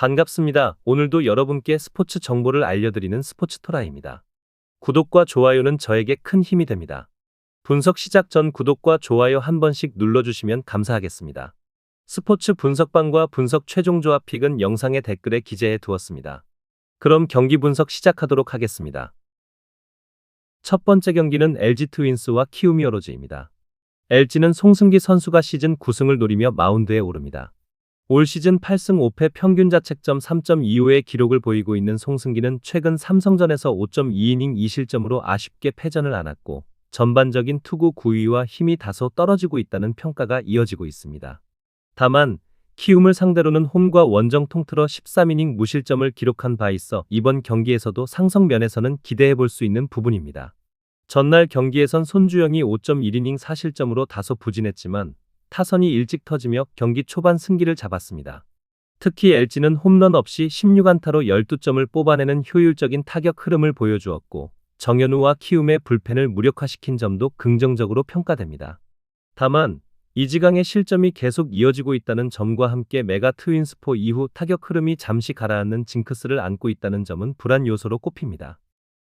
반갑습니다. 오늘도 여러분께 스포츠 정보를 알려드리는 스포츠토라입니다. 구독과 좋아요는 저에게 큰 힘이 됩니다. 분석 시작 전 구독과 좋아요 한 번씩 눌러주시면 감사하겠습니다. 스포츠 분석방과 분석 최종 조합 픽은 영상의 댓글에 기재해 두었습니다. 그럼 경기 분석 시작하도록 하겠습니다. 첫 번째 경기는 LG 트윈스와 키움이 어로즈입니다. LG는 송승기 선수가 시즌 9승을 노리며 마운드에 오릅니다. 올 시즌 8승 5패 평균 자책점 3.25의 기록을 보이고 있는 송승기는 최근 삼성전에서 5.2이닝 2실점으로 아쉽게 패전을 안았고 전반적인 투구 구위와 힘이 다소 떨어지고 있다는 평가가 이어지고 있습니다. 다만 키움을 상대로는 홈과 원정 통틀어 13이닝 무실점을 기록한 바 있어 이번 경기에서도 상성 면에서는 기대해 볼 수 있는 부분입니다. 전날 경기에선 손주영이 5.1이닝 4실점으로 다소 부진했지만 타선이 일찍 터지며 경기 초반 승기를 잡았습니다. 특히 LG는 홈런 없이 16안타로 12점을 뽑아내는 효율적인 타격 흐름을 보여주었고 정현우와 키움의 불펜을 무력화시킨 점도 긍정적으로 평가됩니다. 다만 이지강의 실점이 계속 이어지고 있다는 점과 함께 메가 트윈스포 이후 타격 흐름이 잠시 가라앉는 징크스를 안고 있다는 점은 불안 요소로 꼽힙니다.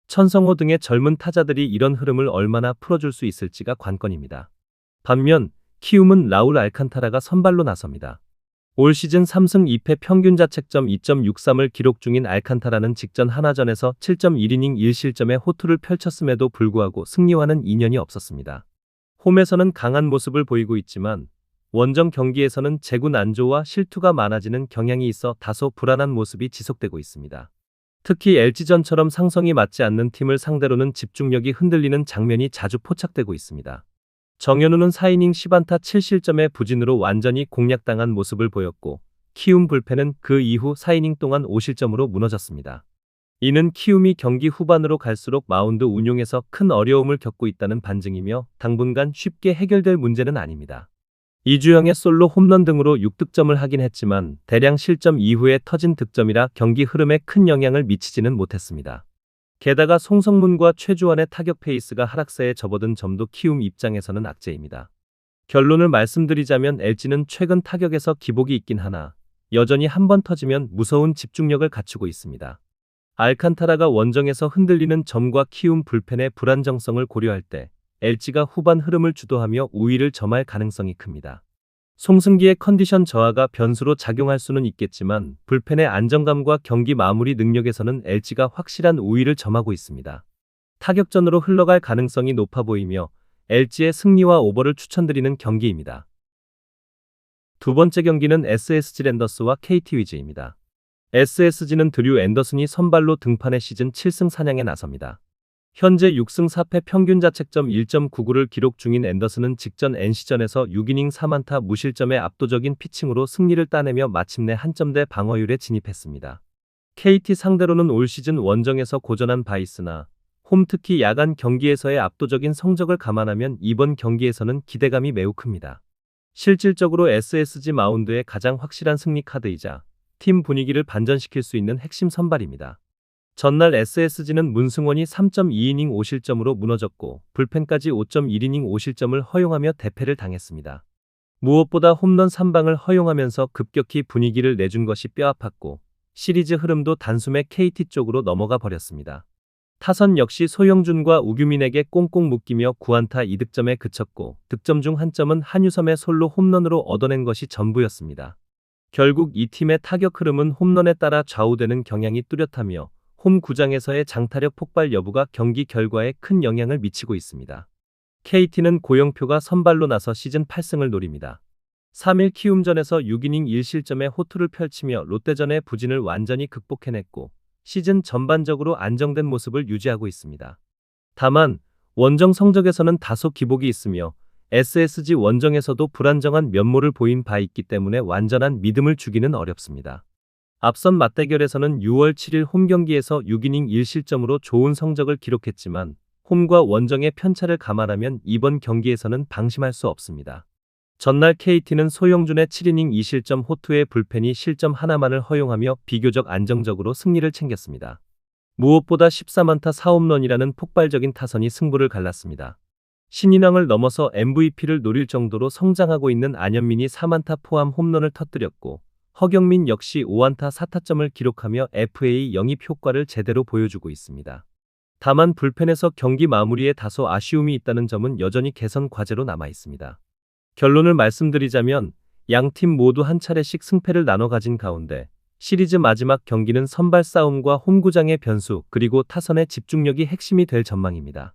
천성호 등의 젊은 타자들이 이런 흐름을 얼마나 풀어줄 수 있을지가 관건입니다. 반면 키움은 라울 알칸타라가 선발로 나섭니다. 올 시즌 3승 2패 평균 자책점 2.63을 기록 중인 알칸타라는 직전 하나전에서 7.1이닝 1실점의 호투를 펼쳤음에도 불구하고 승리와는 인연이 없었습니다. 홈에서는 강한 모습을 보이고 있지만 원정 경기에서는 재군 안조와 실투가 많아지는 경향이 있어 다소 불안한 모습이 지속되고 있습니다. 특히 LG전처럼 상성이 맞지 않는 팀을 상대로는 집중력이 흔들리는 장면이 자주 포착되고 있습니다. 정현우는 4이닝 10안타 7실점의 부진으로 완전히 공략당한 모습을 보였고 키움 불펜은 그 이후 4이닝 동안 5실점으로 무너졌습니다. 이는 키움이 경기 후반으로 갈수록 마운드 운용에서 큰 어려움을 겪고 있다는 반증이며 당분간 쉽게 해결될 문제는 아닙니다. 이주영의 솔로 홈런 등으로 6득점을 하긴 했지만 대량 실점 이후에 터진 득점이라 경기 흐름에 큰 영향을 미치지는 못했습니다. 게다가 송성문과 최주환의 타격 페이스가 하락세에 접어든 점도 키움 입장에서는 악재입니다. 결론을 말씀드리자면 LG는 최근 타격에서 기복이 있긴 하나 여전히 한 번 터지면 무서운 집중력을 갖추고 있습니다. 알칸타라가 원정에서 흔들리는 점과 키움 불펜의 불안정성을 고려할 때 LG가 후반 흐름을 주도하며 우위를 점할 가능성이 큽니다. 송승기의 컨디션 저하가 변수로 작용할 수는 있겠지만 불펜의 안정감과 경기 마무리 능력에서는 LG가 확실한 우위를 점하고 있습니다. 타격전으로 흘러갈 가능성이 높아 보이며 LG의 승리와 오버를 추천드리는 경기입니다. 두 번째 경기는 SSG 랜더스와 KT 위즈입니다. SSG는 드류 앤더슨이 선발로 등판해 시즌 7승 사냥에 나섭니다. 현재 6승 4패 평균 자책점 1.99를 기록 중인 앤더슨은 직전 NC전에서 6이닝 3안타 무실점의 압도적인 피칭으로 승리를 따내며 마침내 한 점대 방어율에 진입했습니다. KT 상대로는 올 시즌 원정에서 고전한 바이스나 홈 특히 야간 경기에서의 압도적인 성적을 감안하면 이번 경기에서는 기대감이 매우 큽니다. 실질적으로 SSG 마운드의 가장 확실한 승리 카드이자 팀 분위기를 반전시킬 수 있는 핵심 선발입니다. 전날 SSG는 문승원이 3.2이닝 5실점으로 무너졌고 불펜까지 5.1이닝 5실점을 허용하며 대패를 당했습니다. 무엇보다 홈런 3방을 허용하면서 급격히 분위기를 내준 것이 뼈아팠고 시리즈 흐름도 단숨에 KT 쪽으로 넘어가 버렸습니다. 타선 역시 소영준과 우규민에게 꽁꽁 묶이며 9안타 2득점에 그쳤고 득점 중 한 점은 한유섬의 솔로 홈런으로 얻어낸 것이 전부였습니다. 결국 이 팀의 타격 흐름은 홈런에 따라 좌우되는 경향이 뚜렷하며 홈 구장에서의 장타력 폭발 여부가 경기 결과에 큰 영향을 미치고 있습니다. KT는 고영표가 선발로 나서 시즌 8승을 노립니다. 3일 키움전에서 6이닝 1실점의 호투를 펼치며 롯데전의 부진을 완전히 극복해냈고 시즌 전반적으로 안정된 모습을 유지하고 있습니다. 다만 원정 성적에서는 다소 기복이 있으며 SSG 원정에서도 불안정한 면모를 보인 바 있기 때문에 완전한 믿음을 주기는 어렵습니다. 앞선 맞대결에서는 6월 7일 홈 경기에서 6이닝 1실점으로 좋은 성적을 기록했지만 홈과 원정의 편차를 감안하면 이번 경기에서는 방심할 수 없습니다. 전날 KT는 소영준의 7이닝 2실점 호투의 불펜이 실점 하나만을 허용하며 비교적 안정적으로 승리를 챙겼습니다. 무엇보다 13안타 4홈런이라는 폭발적인 타선이 승부를 갈랐습니다. 신인왕을 넘어서 MVP를 노릴 정도로 성장하고 있는 안현민이 3안타 포함 홈런을 터뜨렸고 허경민 역시 5안타 4타점을 기록하며 FA 영입 효과를 제대로 보여주고 있습니다. 다만 불펜에서 경기 마무리에 다소 아쉬움이 있다는 점은 여전히 개선 과제로 남아 있습니다. 결론을 말씀드리자면 양 팀 모두 한 차례씩 승패를 나눠 가진 가운데 시리즈 마지막 경기는 선발 싸움과 홈구장의 변수 그리고 타선의 집중력이 핵심이 될 전망입니다.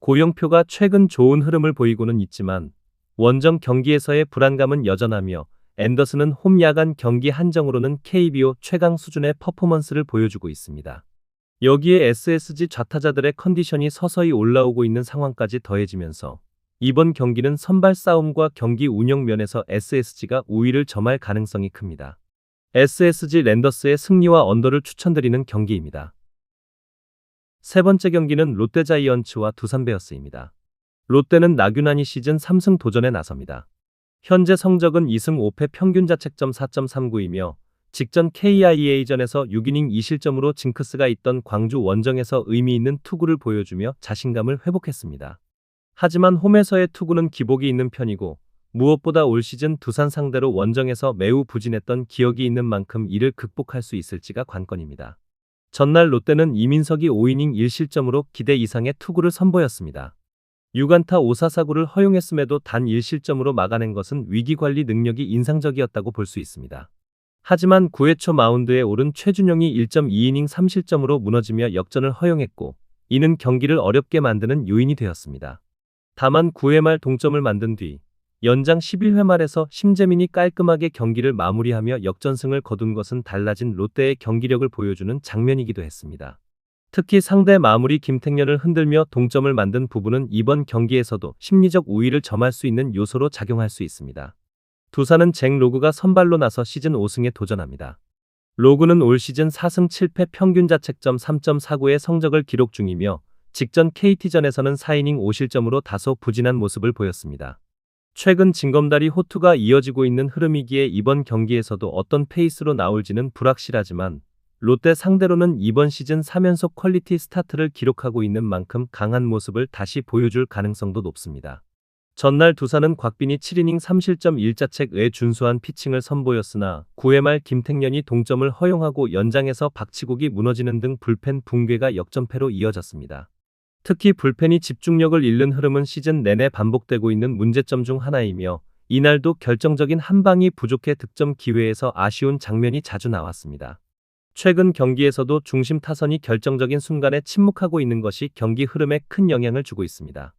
고영표가 최근 좋은 흐름을 보이고는 있지만 원정 경기에서의 불안감은 여전하며 앤더슨은 홈 야간 경기 한정으로는 KBO 최강 수준의 퍼포먼스를 보여주고 있습니다. 여기에 SSG 좌타자들의 컨디션이 서서히 올라오고 있는 상황까지 더해지면서 이번 경기는 선발 싸움과 경기 운영 면에서 SSG가 우위를 점할 가능성이 큽니다. SSG 랜더스의 승리와 언더를 추천드리는 경기입니다. 세 번째 경기는 롯데자이언츠와 두산베어스입니다. 롯데는 나균안이 시즌 3승 도전에 나섭니다. 현재 성적은 2승 5패 평균 자책점 4.39이며 직전 KIA전에서 6이닝 2실점으로 징크스가 있던 광주 원정에서 의미 있는 투구를 보여주며 자신감을 회복했습니다. 하지만 홈에서의 투구는 기복이 있는 편이고 무엇보다 올 시즌 두산 상대로 원정에서 매우 부진했던 기억이 있는 만큼 이를 극복할 수 있을지가 관건입니다. 전날 롯데는 이민석이 5이닝 1실점으로 기대 이상의 투구를 선보였습니다. 6안타 5사사구를 허용했음에도 단 1실점으로 막아낸 것은 위기관리 능력이 인상적이었다고 볼 수 있습니다. 하지만 9회 초 마운드에 오른 최준영이 1.2이닝 3실점으로 무너지며 역전을 허용했고 이는 경기를 어렵게 만드는 요인이 되었습니다. 다만 9회 말 동점을 만든 뒤 연장 11회 말에서 심재민이 깔끔하게 경기를 마무리하며 역전승을 거둔 것은 달라진 롯데의 경기력을 보여주는 장면이기도 했습니다. 특히 상대 마무리 김택년을 흔들며 동점을 만든 부분은 이번 경기에서도 심리적 우위를 점할 수 있는 요소로 작용할 수 있습니다. 두산은 잭 로그가 선발로 나서 시즌 5승에 도전합니다. 로그는 올 시즌 4승 7패 평균 자책점 3.49의 성적을 기록 중이며 직전 KT전에서는 4이닝 5실점으로 다소 부진한 모습을 보였습니다. 최근 징검다리 호투가 이어지고 있는 흐름이기에 이번 경기에서도 어떤 페이스로 나올지는 불확실하지만 롯데 상대로는 이번 시즌 3연속 퀄리티 스타트를 기록하고 있는 만큼 강한 모습을 다시 보여줄 가능성도 높습니다. 전날 두산은 곽빈이 7이닝 3실점 1자책의 준수한 피칭을 선보였으나 9회 말 김택년이 동점을 허용하고 연장에서 박치국이 무너지는 등 불펜 붕괴가 역전패로 이어졌습니다. 특히 불펜이 집중력을 잃는 흐름은 시즌 내내 반복되고 있는 문제점 중 하나이며 이날도 결정적인 한 방이 부족해 득점 기회에서 아쉬운 장면이 자주 나왔습니다. 최근 경기에서도 중심 타선이 결정적인 순간에 침묵하고 있는 것이 경기 흐름에 큰 영향을 주고 있습니다.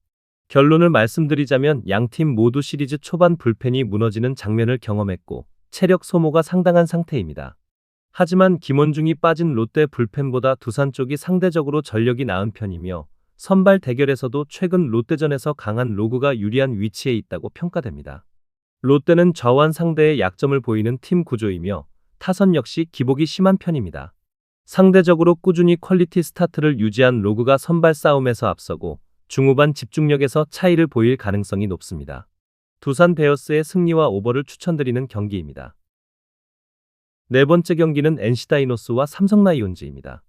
결론을 말씀드리자면 양 팀 모두 시리즈 초반 불펜이 무너지는 장면을 경험했고 체력 소모가 상당한 상태입니다. 하지만 김원중이 빠진 롯데 불펜보다 두산 쪽이 상대적으로 전력이 나은 편이며 선발 대결에서도 최근 롯데전에서 강한 로그가 유리한 위치에 있다고 평가됩니다. 롯데는 좌완 상대의 약점을 보이는 팀 구조이며 타선 역시 기복이 심한 편입니다. 상대적으로 꾸준히 퀄리티 스타트를 유지한 로그가 선발 싸움에서 앞서고 중후반 집중력에서 차이를 보일 가능성이 높습니다. 두산 베어스의 승리와 오버를 추천드리는 경기입니다. 네 번째 경기는 NC 다이노스와 삼성 라이온즈입니다.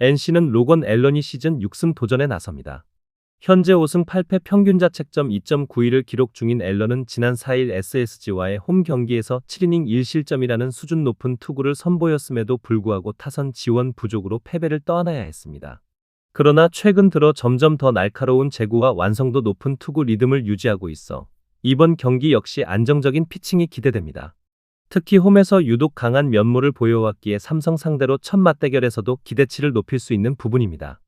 NC는 로건 앨런이 시즌 6승 도전에 나섭니다. 현재 5승 8패 평균 자책점 2.91을 기록 중인 앨런은 지난 4일 SSG와의 홈 경기에서 7이닝 1실점이라는 수준 높은 투구를 선보였음에도 불구하고 타선 지원 부족으로 패배를 떠안아야 했습니다. 그러나 최근 들어 점점 더 날카로운 제구와 완성도 높은 투구 리듬을 유지하고 있어 이번 경기 역시 안정적인 피칭이 기대됩니다. 특히 홈에서 유독 강한 면모를 보여왔기에 삼성 상대로 첫 맞대결에서도 기대치를 높일 수 있는 부분입니다.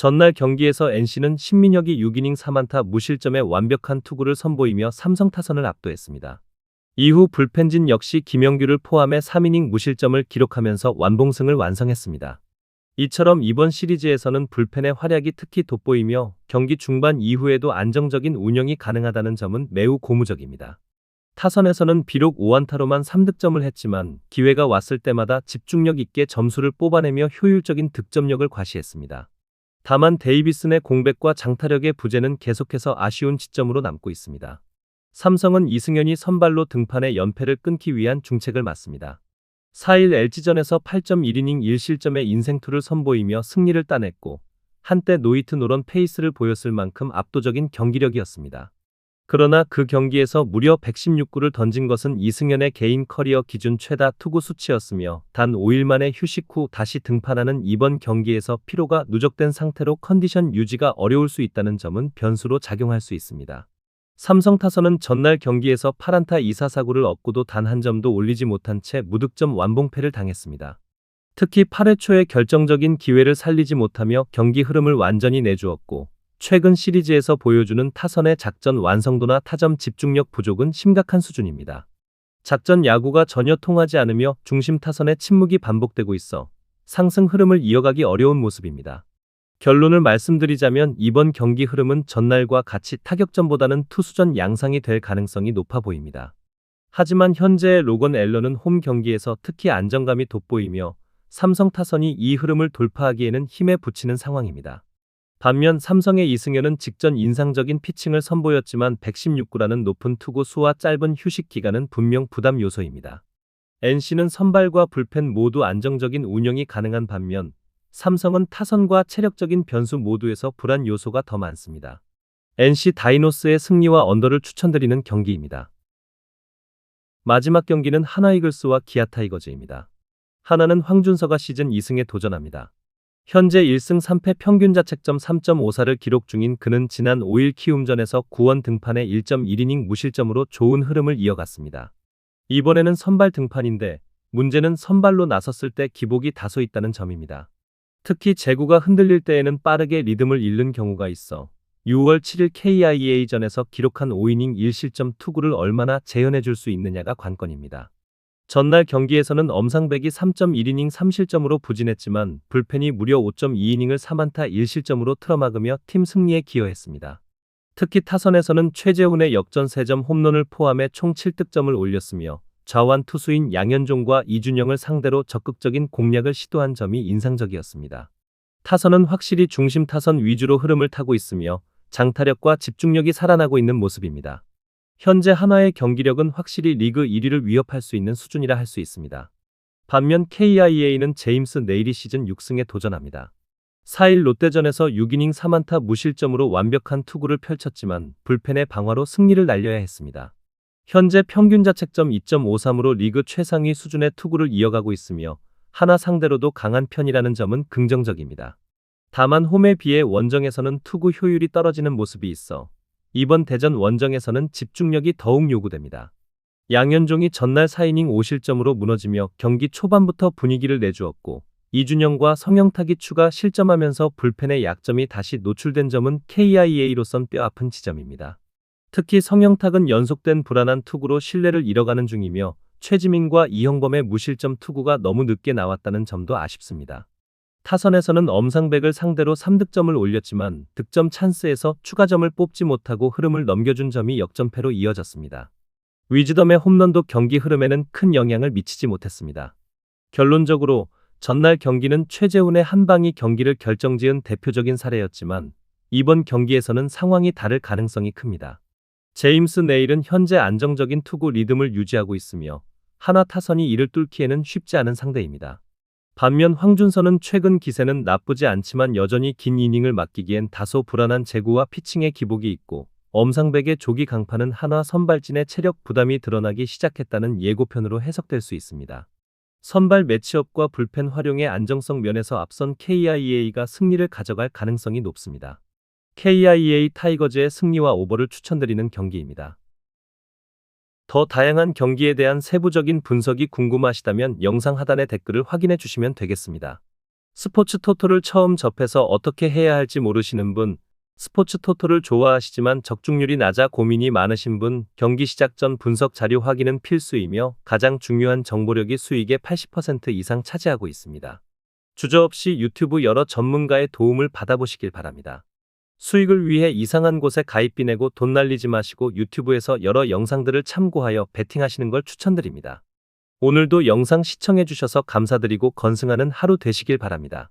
전날 경기에서 NC는 신민혁이 6이닝 3안타 무실점의 완벽한 투구를 선보이며 삼성 타선을 압도했습니다. 이후 불펜진 역시 김영규를 포함해 3이닝 무실점을 기록하면서 완봉승을 완성했습니다. 이처럼 이번 시리즈에서는 불펜의 활약이 특히 돋보이며 경기 중반 이후에도 안정적인 운영이 가능하다는 점은 매우 고무적입니다. 타선에서는 비록 5안타로만 3득점을 했지만 기회가 왔을 때마다 집중력 있게 점수를 뽑아내며 효율적인 득점력을 과시했습니다. 다만 데이비슨의 공백과 장타력의 부재는 계속해서 아쉬운 지점으로 남고 있습니다. 삼성은 이승현이 선발로 등판해 연패를 끊기 위한 중책을 맞습니다. 4일 LG전에서 8.1이닝 1실점의 인생투를 선보이며 승리를 따냈고 한때 노이트 노런 페이스를 보였을 만큼 압도적인 경기력이었습니다. 그러나 그 경기에서 무려 116구를 던진 것은 이승현의 개인 커리어 기준 최다 투구 수치였으며 단 5일 만에 휴식 후 다시 등판하는 이번 경기에서 피로가 누적된 상태로 컨디션 유지가 어려울 수 있다는 점은 변수로 작용할 수 있습니다. 삼성 타선은 전날 경기에서 8안타 2사 사구를 얻고도 단 한 점도 올리지 못한 채 무득점 완봉패를 당했습니다. 특히 8회 초에 결정적인 기회를 살리지 못하며 경기 흐름을 완전히 내주었고 최근 시리즈에서 보여주는 타선의 작전 완성도나 타점 집중력 부족은 심각한 수준입니다. 작전 야구가 전혀 통하지 않으며 중심 타선의 침묵이 반복되고 있어 상승 흐름을 이어가기 어려운 모습입니다. 결론을 말씀드리자면 이번 경기 흐름은 전날과 같이 타격전보다는 투수전 양상이 될 가능성이 높아 보입니다. 하지만 현재의 로건 앨런은 홈 경기에서 특히 안정감이 돋보이며 삼성 타선이 이 흐름을 돌파하기에는 힘에 부치는 상황입니다. 반면 삼성의 이승현은 직전 인상적인 피칭을 선보였지만 116구라는 높은 투구 수와 짧은 휴식 기간은 분명 부담 요소입니다. NC는 선발과 불펜 모두 안정적인 운영이 가능한 반면 삼성은 타선과 체력적인 변수 모두에서 불안 요소가 더 많습니다. NC 다이노스의 승리와 언더를 추천드리는 경기입니다. 마지막 경기는 하나 이글스와 기아 타이거즈입니다. 하나는 황준서가 시즌 2승에 도전합니다. 현재 1승 3패 평균 자책점 3.54를 기록 중인 그는 지난 5일 키움전에서 9원 등판에 1.1이닝 무실점으로 좋은 흐름을 이어갔습니다. 이번에는 선발 등판인데 문제는 선발로 나섰을 때 기복이 다소 있다는 점입니다. 특히 제구가 흔들릴 때에는 빠르게 리듬을 잃는 경우가 있어 6월 7일 KIA전에서 기록한 5이닝 1실점 투구를 얼마나 재현해 줄 수 있느냐가 관건입니다. 전날 경기에서는 엄상백이 3.1이닝 3실점으로 부진했지만 불펜이 무려 5.2이닝을 3안타 1실점으로 틀어막으며 팀 승리에 기여했습니다. 특히 타선에서는 최재훈의 역전 3점 홈런을 포함해 총 7득점을 올렸으며 좌완 투수인 양현종과 이준영을 상대로 적극적인 공략을 시도한 점이 인상적이었습니다. 타선은 확실히 중심 타선 위주로 흐름을 타고 있으며 장타력과 집중력이 살아나고 있는 모습입니다. 현재 한화의 경기력은 확실히 리그 1위를 위협할 수 있는 수준이라 할 수 있습니다. 반면 KIA는 제임스 네일이 시즌 6승에 도전합니다. 4일 롯데전에서 6이닝 3안타 무실점으로 완벽한 투구를 펼쳤지만 불펜의 방화로 승리를 날려야 했습니다. 현재 평균 자책점 2.53으로 리그 최상위 수준의 투구를 이어가고 있으며 하나 상대로도 강한 편이라는 점은 긍정적입니다. 다만 홈에 비해 원정에서는 투구 효율이 떨어지는 모습이 있어 이번 대전 원정에서는 집중력이 더욱 요구됩니다. 양현종이 전날 4이닝 5실점으로 무너지며 경기 초반부터 분위기를 내주었고 이준영과 성영탁이 추가 실점하면서 불펜의 약점이 다시 노출된 점은 KIA로선 뼈아픈 지점입니다. 특히 성영탁은 연속된 불안한 투구로 신뢰를 잃어가는 중이며 최지민과 이형범의 무실점 투구가 너무 늦게 나왔다는 점도 아쉽습니다. 타선에서는 엄상백을 상대로 3득점을 올렸지만 득점 찬스에서 추가점을 뽑지 못하고 흐름을 넘겨준 점이 역전패로 이어졌습니다. 위즈덤의 홈런도 경기 흐름에는 큰 영향을 미치지 못했습니다. 결론적으로 전날 경기는 최재훈의 한 방이 경기를 결정지은 대표적인 사례였지만 이번 경기에서는 상황이 다를 가능성이 큽니다. 제임스 네일은 현재 안정적인 투구 리듬을 유지하고 있으며 하나 타선이 이를 뚫기에는 쉽지 않은 상대입니다. 반면 황준서는 최근 기세는 나쁘지 않지만 여전히 긴 이닝을 맡기기엔 다소 불안한 제구와 피칭의 기복이 있고 엄상백의 조기 강판은 한화 선발진의 체력 부담이 드러나기 시작했다는 예고편으로 해석될 수 있습니다. 선발 매치업과 불펜 활용의 안정성 면에서 앞선 KIA가 승리를 가져갈 가능성이 높습니다. KIA 타이거즈의 승리와 오버를 추천드리는 경기입니다. 더 다양한 경기에 대한 세부적인 분석이 궁금하시다면 영상 하단의 댓글을 확인해 주시면 되겠습니다. 스포츠 토토를 처음 접해서 어떻게 해야 할지 모르시는 분, 스포츠 토토를 좋아하시지만 적중률이 낮아 고민이 많으신 분, 경기 시작 전 분석 자료 확인은 필수이며 가장 중요한 정보력이 수익의 80% 이상 차지하고 있습니다. 주저 없이 유튜브 여러 전문가의 도움을 받아보시길 바랍니다. 수익을 위해 이상한 곳에 가입비 내고 돈 날리지 마시고 유튜브에서 여러 영상들을 참고하여 베팅하시는 걸 추천드립니다. 오늘도 영상 시청해주셔서 감사드리고 건승하는 하루 되시길 바랍니다.